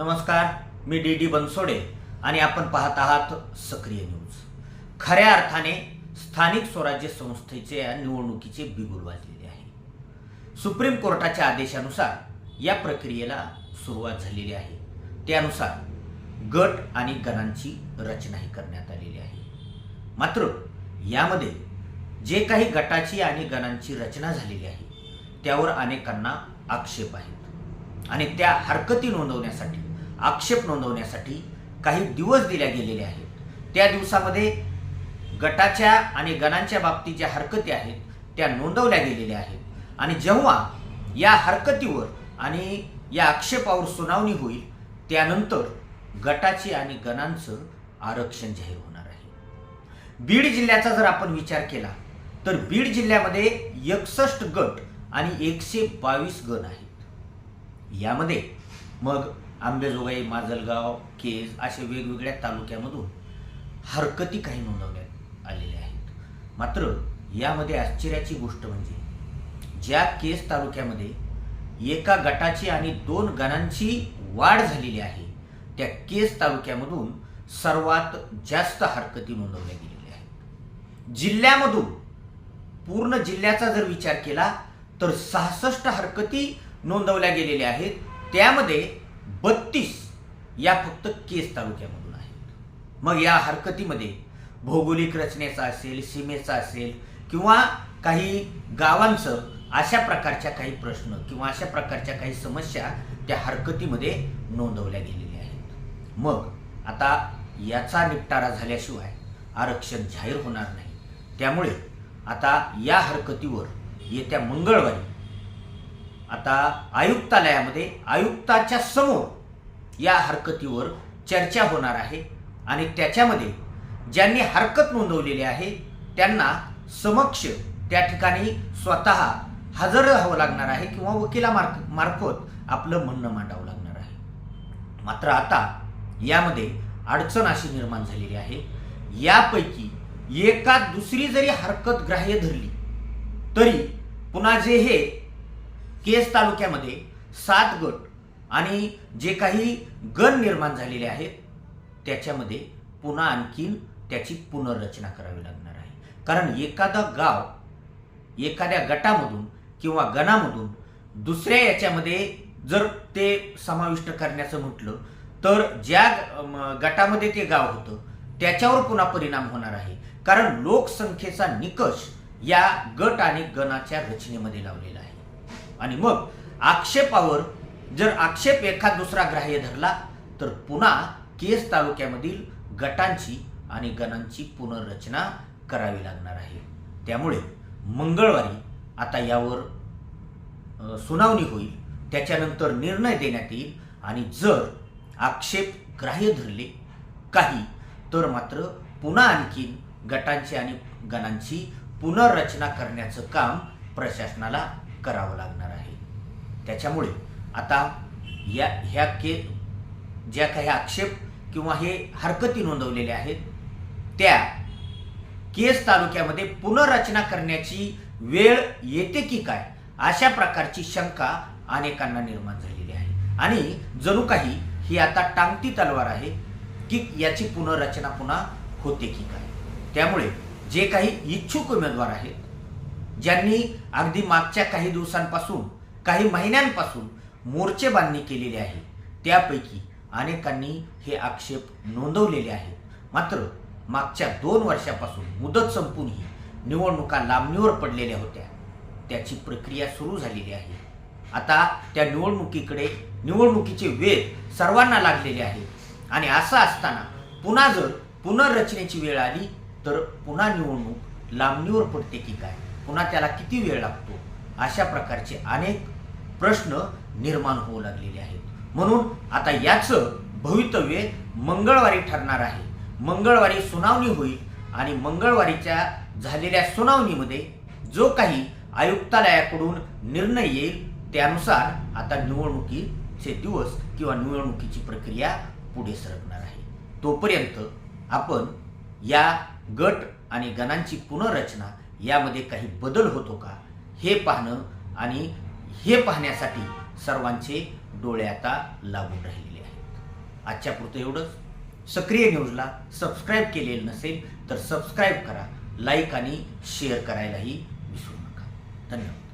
नमस्कार मी D D Bansode आणि आपण पाहत आहात सक्रिय न्यूज. खऱ्या अर्थाने स्थानिक स्वराज्य संस्थेचे या निवडणुकीचे बिगुल वाजलेले आहे. सुप्रीम कोर्टाच्या आदेशानुसार या प्रक्रियेला सुरुवात झालेली आहे. त्यानुसार गट आणि गणांची रचनाही करण्यात आलेली आहे. मात्र यामध्ये जे काही गटाची आणि गणांची रचना झालेली आहे त्यावर अनेकांना आक्षेप आहेत. आणि त्या हरकती नोंदवण्यासाठी आक्षेप नोंदवण्यासाठी काही दिवस दिल्या गेलेले आहेत. त्या दिवसामध्ये गटाच्या आणि गणांच्या बाबतीत ज्या हरकती आहेत त्या नोंदवल्या गेलेल्या आहेत. आणि जेव्हा या हरकतीवर आणि या आक्षेपावर सुनावणी होईल त्यानंतर गटाची आणि गणांचं आरक्षण जाहीर होणार आहे. बीड जिल्ह्याचा जर आपण विचार केला तर बीड जिल्ह्यामध्ये एकसष्ट गट आणि एकशे बावीस गण आहेत. यामध्ये मग आंबेजोगाई माजलगाव केज अशा वेगवेगळ्या तालुक्यामधून हरकती काही नोंदवण्यात आलेल्या आहेत. मात्र यामध्ये आश्चर्याची गोष्ट म्हणजे ज्या केस तालुक्यामध्ये एका गटाची आणि दोन गणांची वाढ झालेली आहे त्या केस तालुक्यामधून सर्वात जास्त हरकती नोंदवल्या गेलेल्या आहेत. जिल्ह्यामधून पूर्ण जिल्ह्याचा जर विचार केला तर सहासष्ट हरकती नोंदवल्या गेलेल्या आहेत. त्यामध्ये बत्तीस या फक्त केस तालुक्यामधून आहेत. मग या हरकतीमध्ये भौगोलिक रचनेचा असेल सीमेचा असेल किंवा काही गावांचं अशा प्रकारच्या काही प्रश्न किंवा अशा प्रकारच्या काही समस्या त्या हरकतीमध्ये नोंदवल्या गेलेल्या आहेत. मग आता याचा निपटारा झाल्याशिवाय आरक्षण जाहीर होणार नाही. त्यामुळे आता या हरकतीवर येत्या मंगळवारी आता आयुक्तालयामध्ये आयुक्ताच्या समोर या हरकतीवर चर्चा होणार आहे आणि त्याच्यामध्ये ज्यांनी हरकत नोंदवलेली आहे त्यांना समक्ष त्या ठिकाणी स्वतः हजर राहावं लागणार आहे किंवा वकिलामार्क मार्फत आपलं म्हणणं मांडावं लागणार आहे. मात्र आता यामध्ये अडचण अशी निर्माण झालेली आहे यापैकी एका दुसरी जरी हरकत ग्राह्य धरली तरी पुन्हा जे हे केस तालुक्यामध्ये सात गट आणि जे काही गण निर्माण झालेले आहेत त्याच्यामध्ये पुन्हा आणखीन त्याची पुनर्रचना करावी लागणार आहे. कारण एखादा गाव एखाद्या गटामधून किंवा गणामधून दुसऱ्या याच्यामध्ये जर ते समाविष्ट करण्याचं म्हटलं तर ज्या गटामध्ये ते गाव होतं त्याच्यावर पुन्हा परिणाम होणार आहे. कारण लोकसंख्येचा निकष या गट आणि गणाच्या रचनेमध्ये लावलेला आहे. आणि मग आक्षेपावर जर आक्षेप एखाद दुसरा ग्राह्य धरला तर पुन्हा केस तालुक्यामधील गटांची आणि गणांची पुनर्रचना करावी लागणार आहे. त्यामुळे मंगळवारी आता यावर सुनावणी होईल. त्याच्यानंतर निर्णय देण्यात येईल. आणि जर आक्षेप ग्राह्य धरले काही तर मात्र पुन्हा आणखीन गटांची आणि गणांची पुनर्रचना करण्याचं काम प्रशासनाला करावं लागणार आहे. त्याच्यामुळे आता या ह्या के ज्या काही आक्षेप किंवा हे हरकती नोंदवलेल्या आहेत त्या केस तालुक्यामध्ये पुनर्रचना करण्याची वेळ येते की काय अशा प्रकारची शंका अनेकांना निर्माण झालेली आहे. आणि जणू काही ही आता टांगती तलवार आहे की याची पुनर्रचना पुन्हा होते की काय. त्यामुळे जे काही इच्छुक उमेदवार आहेत ज्यांनी अगदी मागच्या काही दिवसांपासून काही महिन्यांपासून मोर्चे बांधणी केलेली आहे त्यापैकी अनेकांनी हे आक्षेप नोंदवलेले आहेत. मात्र मागच्या दोन वर्षापासून मुदत संपूनही निवडणुका लांबणीवर पडलेल्या होत्या. त्याची प्रक्रिया सुरू झालेली आहे. आता त्या निवडणुकीकडे निवडणुकीचे वेध सर्वांना लागलेले आहे. आणि असं असताना पुन्हा जर पुनर्रचनेची वेळ आली तर पुन्हा निवडणूक लांबणीवर पडते की काय? पुन्हा त्याला किती वेळ लागतो? अशा प्रकारचे अनेक प्रश्न निर्माण होऊ लागलेले आहेत. म्हणून आता याचं भवितव्य मंगळवारी ठरणार आहे. मंगळवारी सुनावणी होईल आणि मंगळवारीच्या झालेल्या सुनावणीमध्ये जो काही आयुक्तालयाकडून निर्णय येईल त्यानुसार आता निवडणुकीचे दिवस किंवा निवडणुकीची प्रक्रिया पुढे सरकणार आहे. तोपर्यंत आपण या गट आणि गणांची पुनर्रचना यामध्ये काही बदल होतो का? हे पाहणं आणि हे पाहण्यासाठी सर्वांचे डोळे आता लागून राहिलेले आहेत. आजच्या पुरतं एवढंच. सक्रिय न्यूजला सबस्क्राईब केलेलं नसेल तर सबस्क्राईब करा लाईक आणि शेअर करायलाही विसरू नका. धन्यवाद.